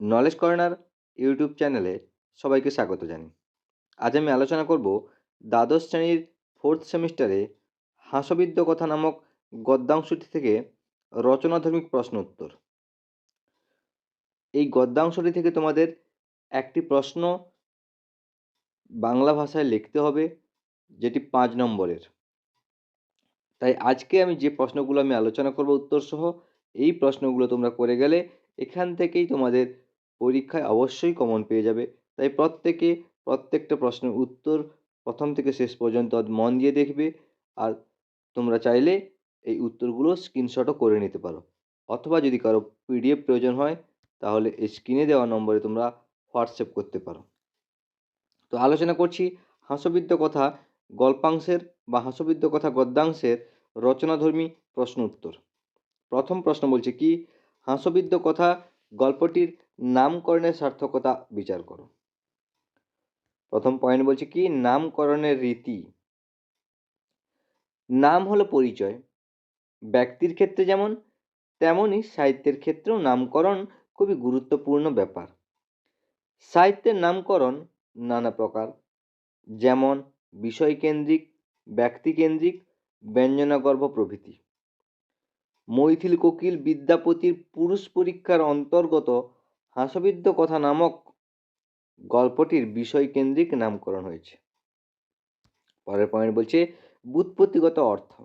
Knowledge corner YouTube চ্যানেলে সবাইকে স্বাগত জানাই। আজ আমি আলোচনা করব দ্বাদশ শ্রেণির ফোর্থ সেমিস্টারে হাসবিদ্য কথা নামক গদ্যাংশটি থেকে রচনাধর্মিক প্রশ্ন উত্তর। এই গদ্যাংশটি থেকে তোমাদের একটি প্রশ্ন বাংলা ভাষায় লিখতে হবে, যেটি পাঁচ নম্বরের। তাই আজকে আমি যে প্রশ্নগুলো আমি আলোচনা করব উত্তরসহ, এই প্রশ্নগুলো তোমরা করে গেলে এখান থেকেই তোমাদের পরীক্ষায় অবশ্যই কমন পেয়ে যাবে। তাই প্রত্যেকে, প্রত্যেকটা প্রশ্নের উত্তর প্রথম থেকে শেষ পর্যন্ত মন দিয়ে দেখবে। আর তোমরা চাইলে এই উত্তরগুলো স্ক্রিনশটও করে নিতে পারো। অথবা যদি কারও পিডিএফ প্রয়োজন হয়, তাহলে এই স্ক্রিনে দেওয়া নম্বরে তোমরা হোয়াটসঅ্যাপ করতে পারো। তো আলোচনা করছি হাস্যবিদ্য কথা, গল্পাংশের বা হাস্যবিদ্য কথা গদ্যাংশের রচনাধর্মী প্রশ্ন উত্তর। প্রথম প্রশ্ন বলছে কি, হাস্যবিদ্য কথা গল্পটির নামকরণের সার্থকতা বিচার করো। প্রথম পয়েন্ট বলছে কি, নামকরণের রীতি। নাম হলো পরিচয়। ব্যক্তির ক্ষেত্রে যেমন, তেমনই সাহিত্যের ক্ষেত্রেও নামকরণ খুবই গুরুত্বপূর্ণ ব্যাপার। সাহিত্যের নামকরণ নানা প্রকার। যেমন, বিষয়কেন্দ্রিক, ব্যক্তিকেন্দ্রিক, ব্যঞ্জনাগর্ভ প্রভৃতি। মৈথিল কোকিল বিদ্যাপতির পুরুষ পরীক্ষার অন্তর্গত হাসবিদ্য কথা নামক গল্পটির বিষয়কেন্দ্রিক নামকরণ হয়েছে। পরের পয়েন্ট বলছে, বুৎপত্তিগত অর্থ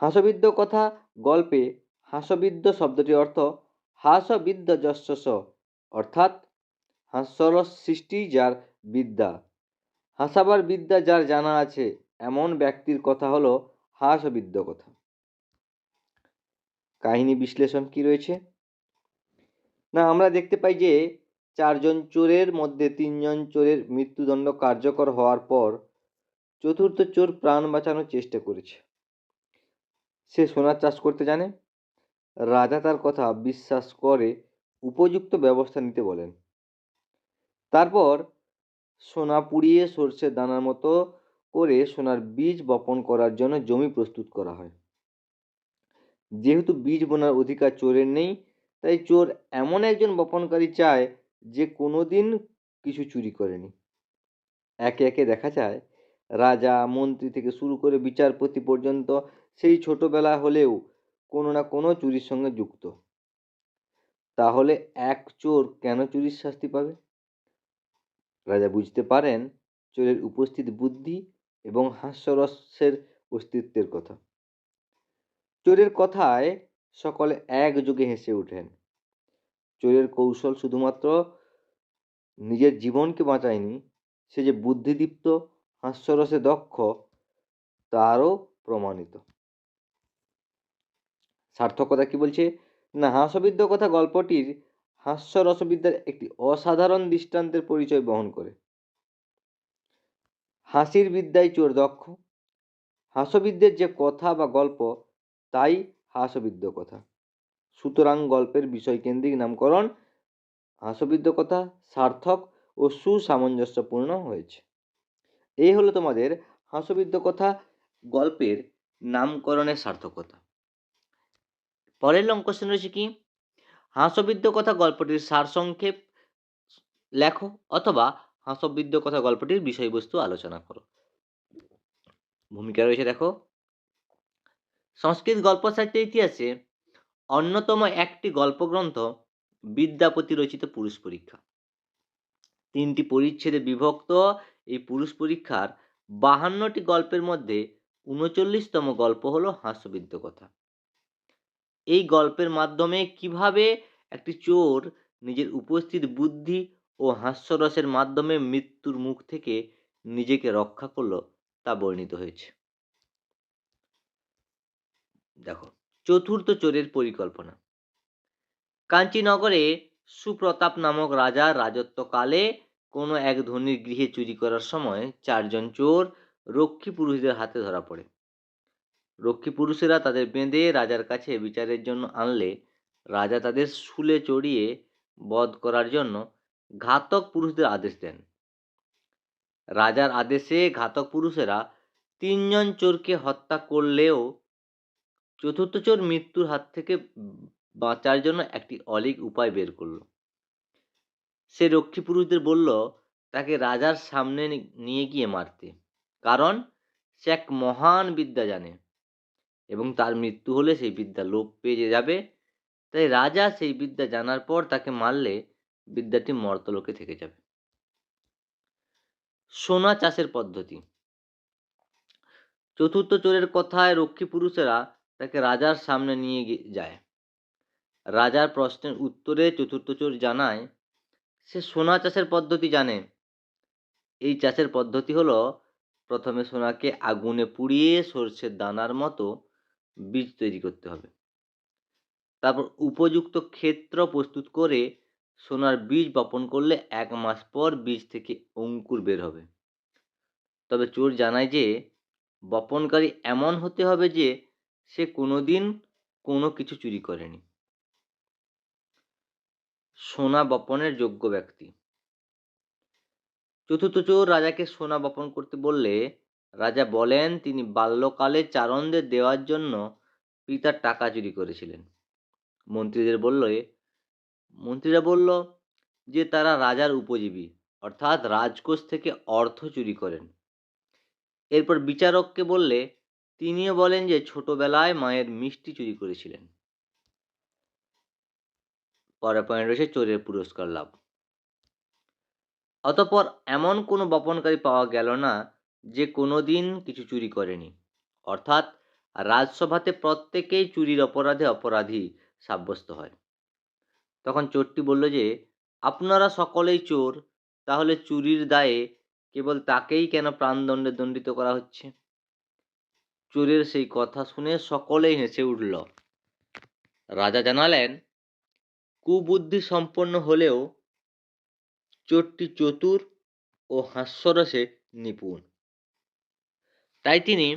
হাসবিদ্য কথা গল্পে হাসবিদ্য শব্দটির অর্থ হাসবিদ্য যশস অর্থাৎ হাস্যরস সৃষ্টি যার বিদ্যা। হাসাবার বিদ্যা যার জানা আছে, এমন ব্যক্তির কথা হলো হাসবিদ্য কথা। কাহিনী বিশ্লেষণ কি রয়েছে? না, আমরা দেখতে পাই যে, চারজন চোরের মধ্যে তিনজন চোরের মৃত্যুদণ্ড কার্যকর হওয়ার পর, চতুর্থ চোর প্রাণ বাঁচানোর চেষ্টা করেছে। সে সোনার চাষ করতে জানে। রাজা তার কথা বিশ্বাস করে উপযুক্ত ব্যবস্থা নিতে বলেন। তারপর সোনা পুড়িয়ে সর্ষের দানার মতো করে সোনার বীজ বপন করার জন্য জমি প্রস্তুত করা হয়। যেহেতু বীজ বোনার অধিকার চোরের নেই তাই চোর এমন একজন বপনকারী চায় যে কোনো দিন কিছু চুরি করেনি। একে একে দেখা যায় রাজা, মন্ত্রী থেকে শুরু করে বিচারপতি পর্যন্ত সেই ছোটবেলা হলেও কোনো না কোনো চুরির সঙ্গে যুক্ত। তাহলে এক চোর কেন চুরির শাস্তি পাবে? রাজা বুঝতে পারেন চোরের উপস্থিত বুদ্ধি এবং হাস্যরসের অস্তিত্বের কথা। চোরের কথায় সকলে একযোগে হেসে ওঠেন। চোরের কৌশল শুধুমাত্র নিজের জীবনকে বাঁচায়নি, সে যে বুদ্ধিদীপ্ত, হাস্যরসে দক্ষ, তারও প্রমাণিত। সার্থকতা কি বলছে? না, হাস্যবিদ্য কথা গল্পটির হাস্যরসবিদ্যার একটি অসাধারণ দৃষ্টান্তের পরিচয় বহন করে। হাসির বিদ্যায় চোর দক্ষ। হাস্যবিদ্যের যে কথা বা গল্প, তাই হাস্যবিদ্য কথা সুতরাং গল্পের বিষয়কেন্দ্রিক নামকরণ হাস্যবিদ্য কথা সার্থক ও সুসামঞ্জস্যপূর্ণ হয়েছে। এই হলো তোমাদের হাস্যবিদ্য কথা গল্পের নামকরণের সার্থকতা। পরের লং কোশ্চেন রয়েছে কি? হাস্যবিদ্য কথা গল্পটির সারসংক্ষেপ লেখো অথবা হাস্যবিদ্য কথা গল্পটির বিষয়বস্তু আলোচনা করো। ভূমিকা রয়েছে দেখো। সংস্কৃত গল্প সাহিত্যের ইতিহাসে অন্যতম একটি গল্পগ্রন্থ বিদ্যাপতি রচিত পুরুষ পরীক্ষা। তিনটি পরিচ্ছেদে বিভক্ত এই পুরুষ পরীক্ষার বাহান্নটি গল্পের মধ্যে উনচল্লিশতম গল্প হলো হাস্যবিদ্য কথা। এই গল্পের মাধ্যমে কীভাবে একটি চোর নিজের উপস্থিত বুদ্ধি ও হাস্যরসের মাধ্যমে মৃত্যুর মুখ থেকে নিজেকে রক্ষা করল তা বর্ণিত হয়েছে। দেখো, চতুর্থ চোরের পরিকল্পনা। কাঞ্চীনগরে সুপ্রতাপ নামক রাজার রাজত্বকালে কোনো এক ধনীর গৃহে চুরি করার সময় চারজন চোর রক্ষী পুরুষদের হাতে ধরা পড়ে। রক্ষী পুরুষেরা তাদের বেঁধে রাজার কাছে বিচারের জন্য আনলে রাজা তাদের শুলে চড়িয়ে বধ করার জন্য ঘাতক পুরুষদের আদেশ দেন। রাজার আদেশে ঘাতক পুরুষেরা তিনজন চোরকে হত্যা করলেও চতুর্থ চোর মৃত্যুর হাত থেকে বাঁচার জন্য একটি অলিক উপায় বের করল। সে রক্ষী পুরুষদের বলল, তাকে রাজার সামনে নিয়ে গিয়ে মারতে। কারণ সে এক মহান বিদ্যা জানে এবং তার মৃত্যু হলে সেই বিদ্যা লোপ পেয়ে যাবে। তাই রাজা সেই বিদ্যা জানার পর তাকে মারলে বিদ্যাটি মর্তলোকে থেকে যাবে। সোনা চাষের পদ্ধতি। চতুর্থ চোরের কথায় রক্ষী পুরুষেরা তাকে রাজার সামনে নিয়ে যায়। রাজার প্রশ্নের উত্তরে চতুর্থ চোর জানায়, সে সোনা চাষের পদ্ধতি জানে। এই চাষের পদ্ধতি হলো, প্রথমে সোনাকে আগুনে পুড়িয়ে সর্ষের দানার মতো বীজ তৈরি করতে হবে। তারপর উপযুক্ত ক্ষেত্র প্রস্তুত করে সোনার বীজ বপন করলে এক মাস পর বীজ থেকে অঙ্কুর বের হবে। তবে চোর জানায় যে, বপনকারী এমন হতে হবে যে সে কোনোদিন কোনো কিছু চুরি করেনি। সোনা বপনের যোগ্য ব্যক্তি। চতুর্থ চোর রাজাকে সোনা বপন করতে বললে রাজা বলেন, তিনি বাল্যকালে চারণদের দেওয়ার জন্য পিতার টাকা চুরি করেছিলেন। মন্ত্রীদের বললে, মন্ত্রীরা বলল যে তারা রাজার উপজীবী, অর্থাৎ রাজকোষ থেকে অর্থ চুরি করেন। এরপর বিচারককে বললে তিনিও বলেন যে, ছোটবেলায় মায়ের মিষ্টি চুরি করেছিলেন। পরের পয়েন্ট রয়েছে চোরের পুরস্কার লাভ। অতপর এমন কোনো বপনকারী পাওয়া গেল না যে কোনো দিন কিছু চুরি করেনি। অর্থাৎ রাজসভাতে প্রত্যেকেই চুরির অপরাধে অপরাধী সাব্যস্ত হয়। তখন চোরটি বলল যে, আপনারা সকলেই চোর, তাহলে চুরির দায়ে কেবল তাকেই কেন প্রাণদণ্ডে দণ্ডিত করা হচ্ছে? চোরের সেই কথা শুনে সকলেই হেসে উঠল। রাজা জানালেন, কুবুদ্ধি সম্পন্ন হলেও চোরটি চতুর ও হাস্যরসে নিপুণ। তাই তিনি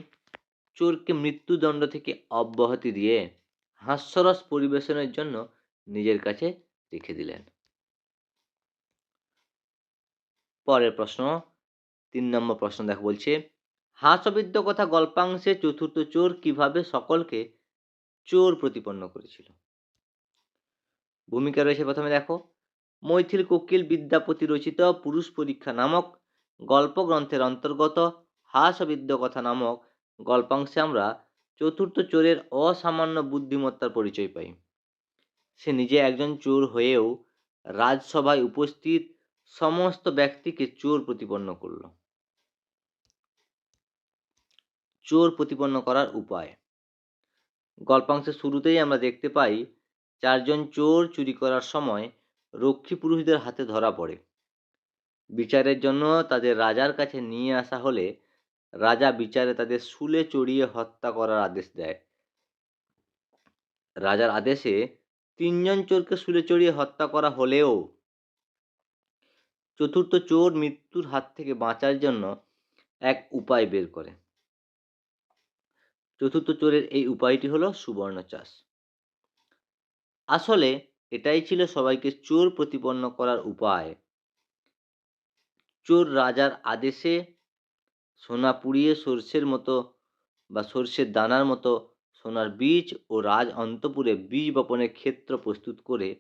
চোরকে মৃত্যুদণ্ড থেকে অব্যাহতি দিয়ে হাস্যরস পরিবেশনের জন্য নিজের কাছে রেখে দিলেন। পরের প্রশ্ন, তিন নম্বর প্রশ্ন দেখো বলছে হাস্যবিদ্য কথা গল্পাংশে চতুর্থ চোর কীভাবে সকলকে চোর প্রতিপন্ন করেছিল? ভূমিকা রয়েছে প্রথমে দেখো। মৈথিল কোকিল বিদ্যাপতি রচিত পুরুষ পরীক্ষা নামক গল্প গ্রন্থের অন্তর্গত হাসবিদ্য কথা নামক গল্পাংশে আমরা চতুর্থ চোরের অসামান্য বুদ্ধিমত্তার পরিচয় পাই। সে নিজে একজন চোর হয়েও রাজসভায় উপস্থিত সমস্ত ব্যক্তিকে চোর প্রতিপন্ন করল। চোর প্রতিপন্ন করার উপায়। গল্পাংশের শুরুতেই আমরা দেখতে পাই, চারজন চোর চুরি করার সময় রক্ষী পুরুষদের হাতে ধরা পড়ে। বিচারের জন্য তাদের রাজার কাছে নিয়ে আসা হলে রাজা বিচারে তাদের শুলে চড়িয়ে হত্যা করার আদেশ দেয়। রাজার আদেশে তিনজন চোরকে শুলে চড়িয়ে হত্যা করা হলেও চতুর্থ চোর মৃত্যুর হাত থেকে বাঁচার জন্য এক উপায় বের করে। চতুর্থ চোরের এই উপায়টি হলো সুবর্ণ চাষ। আসলে এটাই ছিল সবাইকে চোর প্রতিপন্ন করার উপায়। চোর রাজার আদেশে সোনা পুড়িয়ে সর্ষের মতো বা সর্ষের দানার মতো সোনার বীজ ও রাজ অন্তপুরে বীজ বপনের ক্ষেত্র প্রস্তুত করে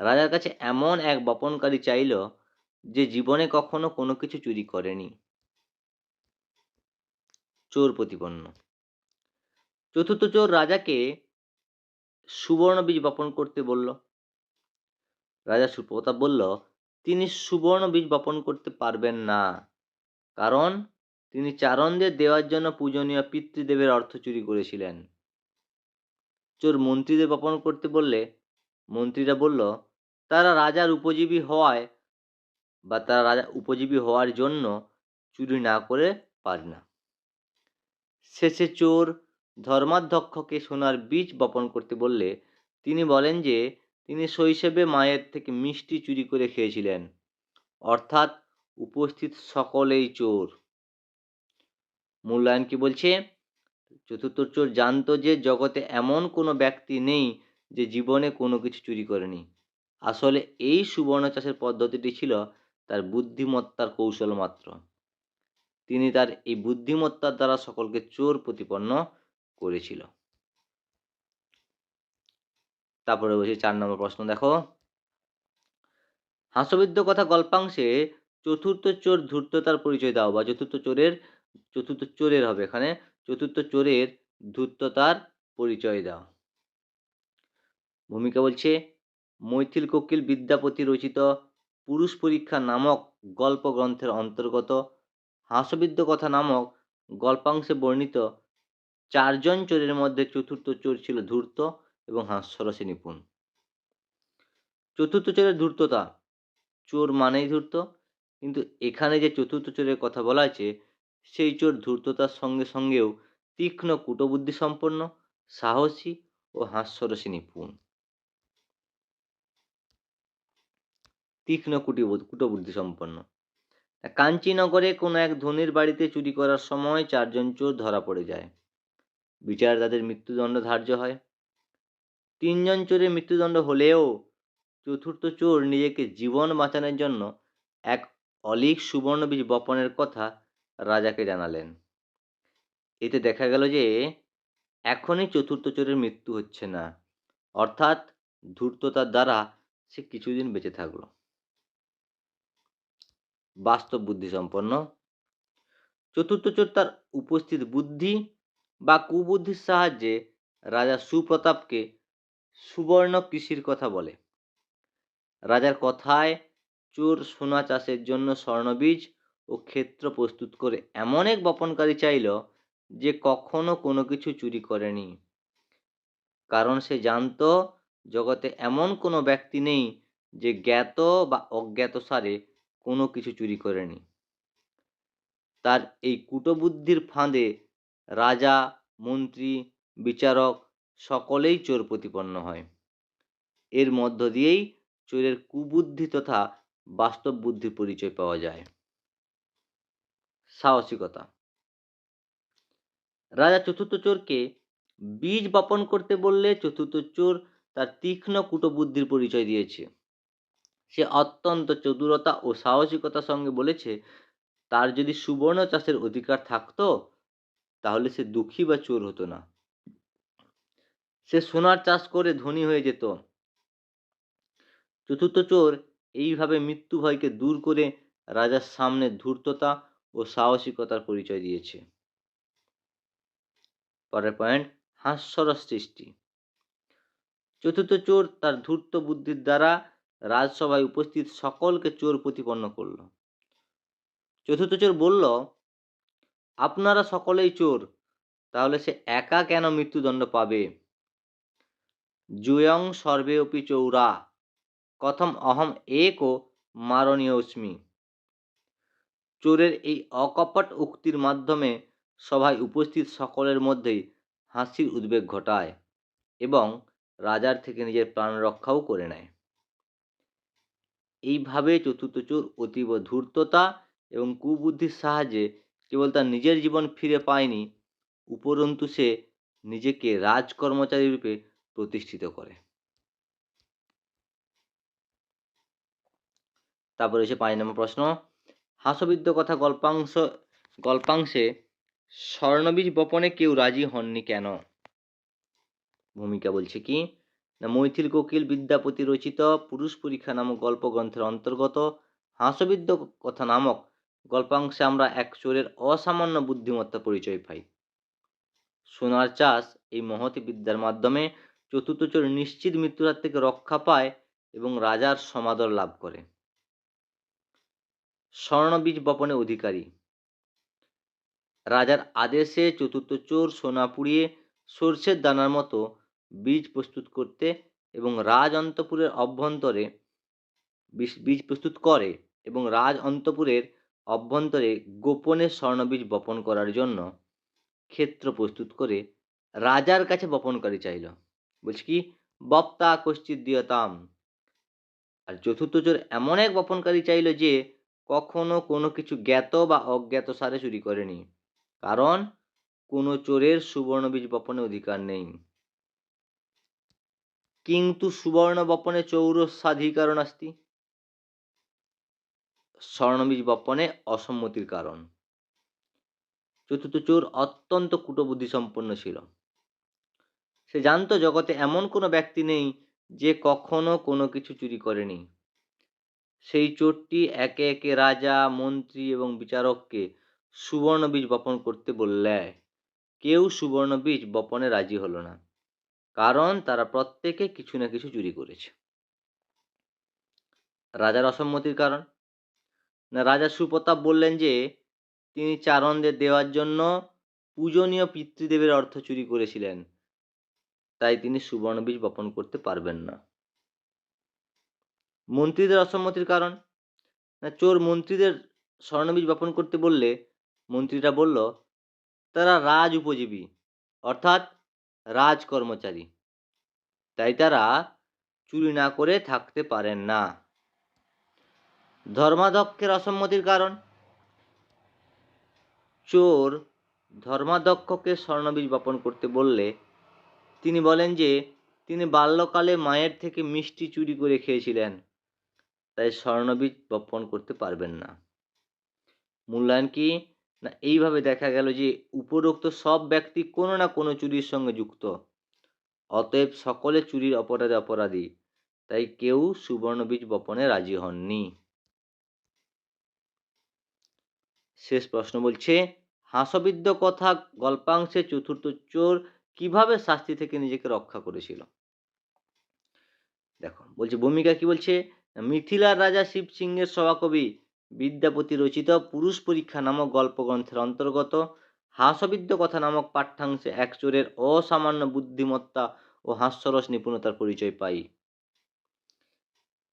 রাজার কাছে এমন এক বপনকারী চাইল যে জীবনে কখনো কোনো কিছু চুরি করেনি। চোর প্রতিপন্ন। চতুর্থ চোর রাজাকে সুবর্ণ বীজ বপন করতে বলল। রাজা সুপ্রতাপ বলল, তিনি সুবর্ণ বীজ বপন করতে পারবেন না। কারণ তিনি চারণদের দেওয়ার জন্য পূজনীয় পিতৃদেবের অর্থ চুরি করেছিলেন। চোর মন্ত্রীদের বপন করতে বললে, মন্ত্রীরা বলল, তারা রাজার উপজীবী হওয়ায় বা তারা রাজা উপজীবী হওয়ার জন্য চুরি না করে পারে না। শেষে চোর ধর্মাধ্যক্ষকে সোনার বীজ বপন করতে বললে তিনি বলেন যে, তিনি শৈশবে মায়ের থেকে মিষ্টি চুরি করে খেয়েছিলেন। অর্থাৎ উপস্থিত সকলেই চোর। মূল্যায়ন কি বলছে? চতুর্থ চোর জানতো যে, জগতে এমন কোনো ব্যক্তি নেই যে, জীবনে কোনো কিছু চুরি করেনি। আসলে এই সুবর্ণ চাষের পদ্ধতিটি ছিল তার বুদ্ধিমত্তার কৌশল মাত্র। তিনি তার এই বুদ্ধিমত্তার দ্বারা সকলকে চোর প্রতিপন্ন করেছিল। তারপরে বলছি চার নম্বর প্রশ্ন, দেখো। হাস্যবিদ্য কথা গল্পাংশে চতুর্থ চোর ধূর্ততার পরিচয় দাও, বা চতুর্থ চোরের চতুর্থ চোরের হবে এখানে, চতুর্থ চোরের ধূর্ততার পরিচয় দাও। ভূমিকা বলছে, মৈথিল কোকিল বিদ্যাপতি রচিত পুরুষ পরীক্ষা নামক গল্প গ্রন্থের অন্তর্গত হাস্যবিদ্য কথা নামক গল্পাংশে বর্ণিত চারজন চোরের মধ্যে চতুর্থ চোর ছিল ধূর্ত এবং হাস্যরসে নিপুণ। চতুর্থ চোরের ধূর্ততা, চোর মানেই ধূর্ত, কিন্তু এখানে যে চতুর্থ চোরের কথা বলা আছে সেই চোর ধূর্ততার সঙ্গে সঙ্গেও তীক্ষ্ণ কূটবুদ্ধি সম্পন্ন, সাহসী ও হাস্যরসে নিপুণ। তীক্ষ্ণ কুটি কূটবুদ্ধি সম্পন্ন। কাঞ্চীনগরে কোনো এক ধনির বাড়িতে চুরি করার সময় চারজন চোর ধরা পড়ে যায়। বিচার তাদের মৃত্যুদণ্ড ধার্য হয়। তিনজন চোরের মৃত্যুদণ্ড হলেও চতুর্থ চোর নিজেকে জীবন বাঁচানোর জন্য এক অলিক সুবর্ণ বীজ বপনের কথা রাজাকে জানালেন। এতে দেখা গেল যে এখনই চতুর্থ চোরের মৃত্যু হচ্ছে না। অর্থাৎ ধূর্ততার দ্বারা সে কিছুদিন বেঁচে থাকল। বাস্তব বুদ্ধি সম্পন্ন চতুর্থ চোর তার উপস্থিত বুদ্ধি বা কুবুদ্ধির সাহায্যে রাজা সুপ্রতাপকে সুবর্ণ কৃষির কথা বলে। রাজার কথায় চোর সোনা চাষের জন্য স্বর্ণবীজ ও ক্ষেত্র প্রস্তুত করে এমন এক বপনকারী চাইল যে কখনো কোনো কিছু চুরি করেনি। কারণ সে জানত জগতে এমন কোনো ব্যক্তি নেই যে জ্ঞাত বা অজ্ঞাত সারে কোনো কিছু চুরি করেনি। তার এই কুটবুদ্ধির ফাঁদে রাজা, মন্ত্রী, বিচারক সকলেই চোর প্রতিপন্ন হয়। এর মধ্য দিয়েই চোরের কুবুদ্ধি তথা বাস্তব বুদ্ধির পরিচয় পাওয়া যায়। সাহসিকতা। রাজা চতুর্থ চোরকে বীজ বপন করতে বললে চতুর্থ চোর তার তীক্ষ্ণ কূটবুদ্ধির পরিচয় দিয়েছে। সে অত্যন্ত চতুরতা ও সাহসিকতার সঙ্গে বলেছে, তার যদি সুবর্ণ চাষের অধিকার থাকতো তাহলে সে দুঃখী বা চোর হতো না। সে সোনার চাষ করে ধনী হয়ে যেত। চতুর্থ চোর এইভাবে মৃত্যু ভয়কে দূর করে রাজার সামনে ধূর্ততা ও সাহসিকতার পরিচয় দিয়েছে। পরের পয়েন্ট হাস্যরস সৃষ্টি। চতুর্থ চোর তার ধূর্ত বুদ্ধির দ্বারা রাজসভায় উপস্থিত সকলকে চোর প্রতিপন্ন করল। চতুর্থ চোর বলল আপনারা সকলেই চোর। তাহলে সে একা কেন মৃত্যুদণ্ড পাবে? জুয়ং সর্বে অপি চৌরা। কথম অহম এক ও মারণীয়স্মি চোরের এই অকপট উক্তির মাধ্যমে সভায় উপস্থিত সকলের মধ্যেই হাসির উদ্বেগ ঘটায় এবং রাজার থেকে নিজের প্রাণ রক্ষাও করে নেয়। এইভাবে চতুর্থ চোর অতীব ধূর্ততা এবং কুবুদ্ধির সাহায্যে কেবল তার নিজের জীবন ফিরে পায়নি, উপরন্তু সে নিজেকে রাজকর্মচারী রূপে প্রতিষ্ঠিত করে। তারপরে এসে পাঁচ নম্বর প্রশ্ন। হাসবিদ্য কথা গল্পাংশ, গল্পাংশে স্বর্ণবীজ বপনে কেউ রাজি হননি কেন? ভূমিকা বলছে কি, না মৈথিল কোকিল বিদ্যাপতি রচিত পুরুষ পরীক্ষা নামক গল্প গ্রন্থের অন্তর্গত হাসবিদ্য কথা নামক গল্পাংশে আমরা এক চোরের অসামান্য বুদ্ধিমত্তা পরিচয় পাই। সোনার চাষ এই মহতি বিদ্যার মাধ্যমে চতুর্থ চোর নিশ্চিত মৃত্যুরাত থেকে রক্ষা পায় এবং রাজার সমাদর লাভ করে। স্বর্ণবীজ বপনে অধিকারী। রাজার আদেশে চতুর্থ চোর সোনা পুড়িয়ে সর্ষের দানার মতো বীজ প্রস্তুত করতে এবং রাজ অন্তপুরের অভ্যন্তরে বীজ প্রস্তুত করে এবং রাজ অন্তপুরের অভ্যন্তরে গোপনে স্বর্ণবীজ বপন করার জন্য ক্ষেত্র প্রস্তুত করে রাজার কাছে বপনকারী চাইল। বলছি কি বপ্তা কশ্চিত দিয়তাম। আর চতুর্থ চোর এমন এক বপনকারী চাইল যে কখনো কোনো কিছু জ্ঞাত বা অজ্ঞাত সারে চুরি করেনি। কারণ কোনো চোরের সুবর্ণ বীজ বপনে অধিকার নেই। কিন্তু সুবর্ণ বপনে চৌর চৌরস্বাধিকারণ আসতি স্বর্ণবীজ বপনে অসম্মতির কারণ। চতুর্থ চোর অত্যন্ত কুটবুদ্ধি সম্পন্ন ছিল। সে জানতো জগতে এমন কোনো ব্যক্তি নেই যে কখনো কোনো কিছু চুরি করেনি। সেই চোরটি একে একে রাজা, মন্ত্রী এবং বিচারককে সুবর্ণ বীজ বপন করতে বললে, কেউ সুবর্ণ বীজ বপনে রাজি হলো না, কারণ তারা প্রত্যেকে কিছু না কিছু চুরি করেছে। রাজার অসম্মতির কারণ? রাজা সুপ্রতাপ বললেন যে, তিনি চারণদের দেওয়ার জন্য পূজনীয় পিতৃদেবের অর্থ চুরি করেছিলেন। তাই তিনি সুবর্ণ বীজ বপন করতে পারবেন না। মন্ত্রীদের অসম্মতির কারণ? না, চোর মন্ত্রীদের স্বর্ণবীজ বপন করতে বললে মন্ত্রীরা বলল, তারা রাজ উপজীবী, অর্থাৎ রাজ কর্মচারী। তাই তারা চুরি না করে থাকতে পারেন না। ধর্মাধ্যক্ষের অসম্মতির কারণ? চোর ধর্মাধ্যক্ষকে স্বর্ণবীজ বপন করতে বললে, তিনি বলেন যে, তিনি বাল্যকালে মায়ের থেকে মিষ্টি চুরি করে খেয়েছিলেন, তাই স্বর্ণবীজ বপন করতে পারবেন না। মূল্যায়ন কি? না, এইভাবে দেখা গেল যে, উপরোক্ত সব ব্যক্তি কোনো না কোনো চুরির সঙ্গে যুক্ত। অতএব সকলে চুরির অপরাধে অপরাধী, তাই কেউ সুবর্ণবীজ বপনে রাজি হননি। শেষ প্রশ্ন বলছে হাসবিদ্য কথা গল্পাংশে চতুর্থ চোর কীভাবে শাস্তি থেকে নিজেকে রক্ষা করেছিল? দেখো, বলছে, ভূমিকা কি বলছে? মিথিলার রাজা শিব সিংহের সভাকবি, বিদ্যাপতি রচিত পুরুষ পরীক্ষা নামক গল্পগ্রন্থের অন্তর্গত হাসবিদ্য কথা নামক পাঠ্যাংশে এক চোরের অসামান্য বুদ্ধিমত্তা ও হাস্যরস নিপুণতার পরিচয় পাই।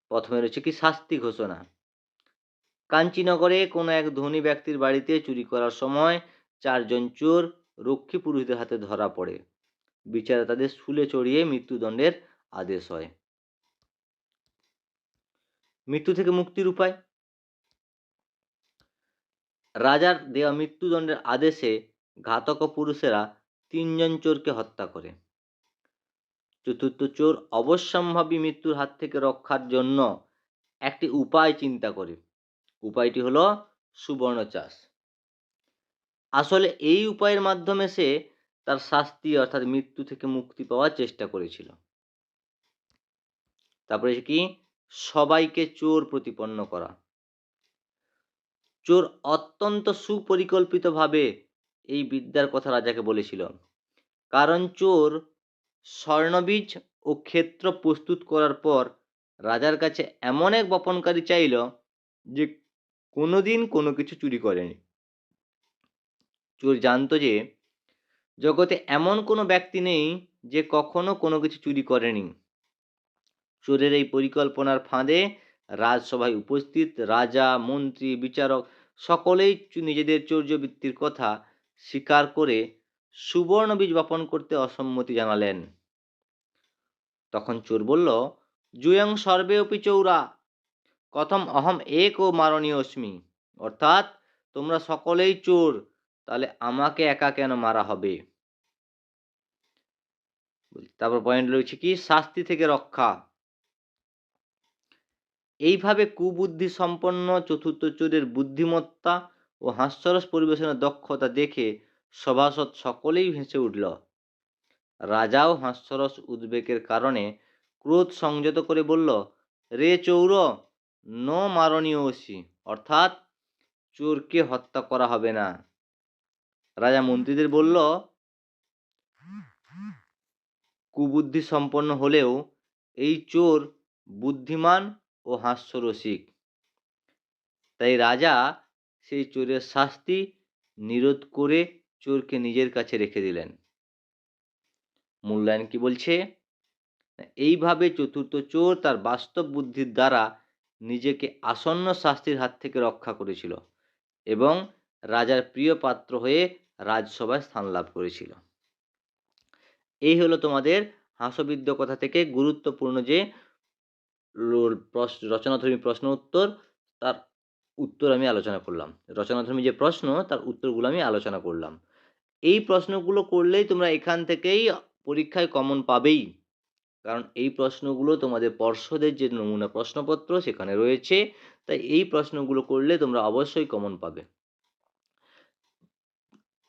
প্রথমে রয়েছে কি, শাস্তি ঘোষণা। কাঞ্চীনগরে কোনো এক ধনী ব্যক্তির বাড়িতে চুরি করার সময় চারজন চোর রক্ষী পুরুষদের হাতে ধরা পড়ে। বিচারে তাদের শুলে চড়িয়ে মৃত্যুদণ্ডের আদেশ হয়। মৃত্যু থেকে মুক্তির উপায়? রাজার দেওয়া মৃত্যুদণ্ডের আদেশে ঘাতক পুরুষেরা তিনজন চোরকে হত্যা করে। চতুর্থ চোর অবশ্যম্ভাবী মৃত্যুর হাত থেকে রক্ষার জন্য একটি উপায় চিন্তা করে। উপায়টি হলো সুবর্ণ চাষ। আসলে এই উপায়ের মাধ্যমে সে তার শাস্তি অর্থাৎ মৃত্যু থেকে মুক্তি পাওয়ার চেষ্টা করেছিল। তারপরে কি? সবাইকে চোর প্রতিপন্ন করা। চোর অত্যন্ত সুপরিকল্পিতভাবে এই বিদ্যার কথা রাজাকে বলেছিল। কারণ চোর স্বর্ণবীজ ও ক্ষেত্র প্রস্তুত করার পর রাজার কাছে এমন এক বপনকারী চাইল যে কোনোদিন কোনো কিছু চুরি করেনি। চোর জানতো যে, জগতে এমন কোনো ব্যক্তি নেই যে কখনো কোনো কিছু চুরি করেনি। চোরের এই পরিকল্পনার ফাঁদে রাজসভায় উপস্থিত রাজা, মন্ত্রী, বিচারক সকলেই নিজেদের চৌর্যবৃত্তির কথা স্বীকার করে সুবর্ণ বীজ বপন করতে অসম্মতি জানালেন। তখন চোর বলল জুয়ং সর্বে অপি চৌরা কথম অহম এক ও মারণীয় অস্মি অর্থাৎ, তোমরা সকলেই চোর, তাহলে আমাকে একা কেন মারা হবে? তারপর পয়েন্ট রয়েছে কি? শাস্তি থেকে রক্ষা। এইভাবে কুবুদ্ধি সম্পন্ন চতুর্থ চোরের বুদ্ধিমত্তা ও হাস্যরস পরিবেশনের দক্ষতা দেখে সভাসদ সকলেই ভেসে উঠল। রাজাও হাস্যরস উদ্বেগের কারণে ক্রোধ সংযত করে বলল, রে চৌর ন মারণীয় ওসি, অর্থাৎ চোরকে হত্যা করা হবে না। রাজা মন্ত্রীদের বলল, কুবুদ্ধি সম্পন্ন হলেও এই চোর বুদ্ধিমান ও হাস্যরসিক। তাই রাজা সেই চোরের শাস্তি নিরোধ করে চোরকে নিজের কাছে রেখে দিলেন। মূল্যায়ন কি বলছে? এইভাবে চতুর্থ চোর তার বাস্তব বুদ্ধির দ্বারা নিজেকে আসন্ন শাস্তির হাত থেকে রক্ষা করেছিল এবং রাজার প্রিয় পাত্র হয়ে রাজসভায় স্থান লাভ করেছিল। এই হলো তোমাদের হাসবিদ্য কথা থেকে গুরুত্বপূর্ণ যে রচনাধর্মী প্রশ্ন উত্তর, তার উত্তর আমি আলোচনা করলাম। রচনাধর্মী যে প্রশ্ন, তার উত্তরগুলো আমি আলোচনা করলাম। এই প্রশ্নগুলো করলেই তোমরা এখান থেকেই পরীক্ষায় কমন পাবেই। কারণ এই প্রশ্নগুলো তোমাদের পর্ষদের যে নমুনা প্রশ্নপত্র সেখানে রয়েছে, তাই এই প্রশ্নগুলো করলে তোমরা অবশ্যই কমন পাবে।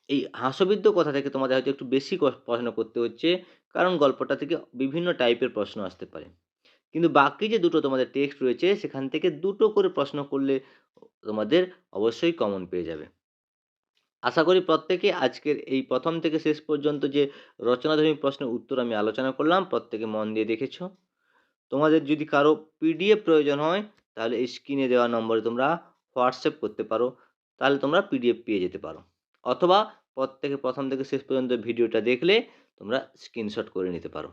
এই হাস্যবিদ্য কথা থেকে তোমাদের হয়তো একটু বেশি প্রশ্ন করতে হচ্ছে, কারণ গল্পটা থেকে বিভিন্ন টাইপের প্রশ্ন আসতে পারে। কিন্তু বাকি যে দুটো তোমাদের টেক্সট রয়েছে, সেখান থেকে দুটো করে প্রশ্ন করলে তোমাদের অবশ্যই কমন পেয়ে যাবে। আশা করি প্রত্যেকে আজকের এই প্রথম থেকে শেষ পর্যন্ত যে রচনাধর্মী প্রশ্নের উত্তর আমি আলোচনা করলাম, প্রত্যেকে মন দিয়ে দেখেছ। তোমাদের যদি কারও পিডিএফ প্রয়োজন হয়, তাহলে স্ক্রিনে দেওয়া নম্বরে তোমরা হোয়াটসঅ্যাপ করতে পারো, তাহলে তোমরা পিডিএফ পেয়ে যেতে পারো। অথবা প্রত্যেকে প্রথম থেকে শেষ পর্যন্ত ভিডিওটা দেখলে তোমরা স্ক্রিনশট করে নিতে পারো।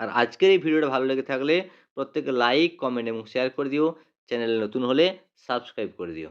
আর আজকের এই ভিডিওটা ভালো লেগে থাকলে প্রত্যেকে লাইক, কমেন্ট এবং শেয়ার করে দিও। চ্যানেলে নতুন হলে সাবস্ক্রাইব করে দিও।